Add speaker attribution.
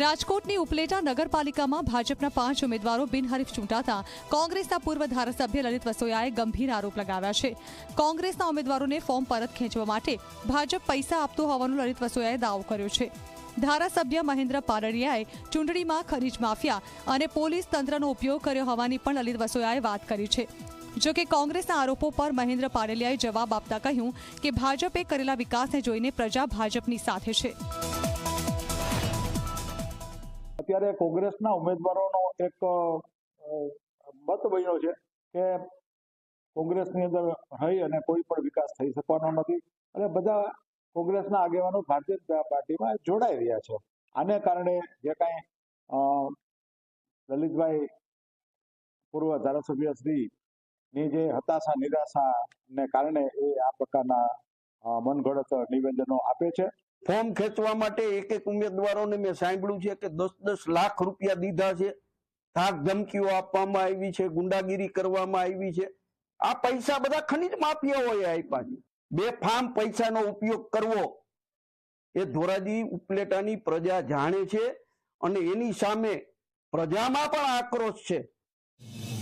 Speaker 1: રાજકોટની ઉપલેટા નગરપાલિકામાં ભાજપના પાંચ ઉમેદવારો બિનહરીફ ચૂંટાતા કોંગ્રેસના પૂર્વ ધારાસભ્ય લલિત વસોયાએ ગંભીર આરોપ લગાવ્યા છે. કોંગ્રેસના ઉમેદવારોને ફોર્મ પરત ખેંચવા માટે ભાજપ પૈસા આપતો હોવાનો લલિત વસોયાએ દાવો કર્યો છે. ધારાસભ્ય મહેન્દ્ર પારડિયાએ ચૂંટણીમાં ખનીજ માફિયા અને પોલીસ તંત્રનો ઉપયોગ કર્યો હોવાની પણ લલિત વસોયાએ વાત કરી છે. જો કે કોંગ્રેસના આરોપો પર મહેન્દ્ર પાડલિયાએ જવાબ આપતા કહ્યું કે ભાજપે કરેલા વિકાસને જોઈને પ્રજા ભાજપની સાથે છે.
Speaker 2: અત્યારે કોંગ્રેસના ઉમેદવારોનો એક મત બન્યો છે કે કોંગ્રેસની અંદર રહી અને કોઈ પણ વિકાસ થઈ શકવાનો નથી. અને બધા કોંગ્રેસના આગેવાનો ભારતીય જનતા પાર્ટીમાં જોડાઈ રહ્યા છે. આને કારણે જે કાંઈ લલિતભાઈ પૂર્વ ધારાસભ્ય શ્રીની જે હતાશા નિરાશા ને કારણે એ આ પ્રકારના મનગઢત નિવેદનો આપે છે.
Speaker 3: ફોર્મ ખેંચવા માટે એક એક ઉમેદવારોને મેં સાંભળ્યું છે કે દસ દસ લાખ રૂપિયા દીધા છે. ધાક ધમકીઓ આપવામાં આવી છે, ગુંડાગીરી કરવામાં આવી છે. આ પૈસા બધા ખનીજ માફિયાઓએ આપ્યા છે બે ફાર્મ પૈસાનો ઉપયોગ કરવો એ ધોરાજી ઉપલેટાની પ્રજા જાણે છે અને એની સામે પ્રજામાં પણ આક્રોશ છે.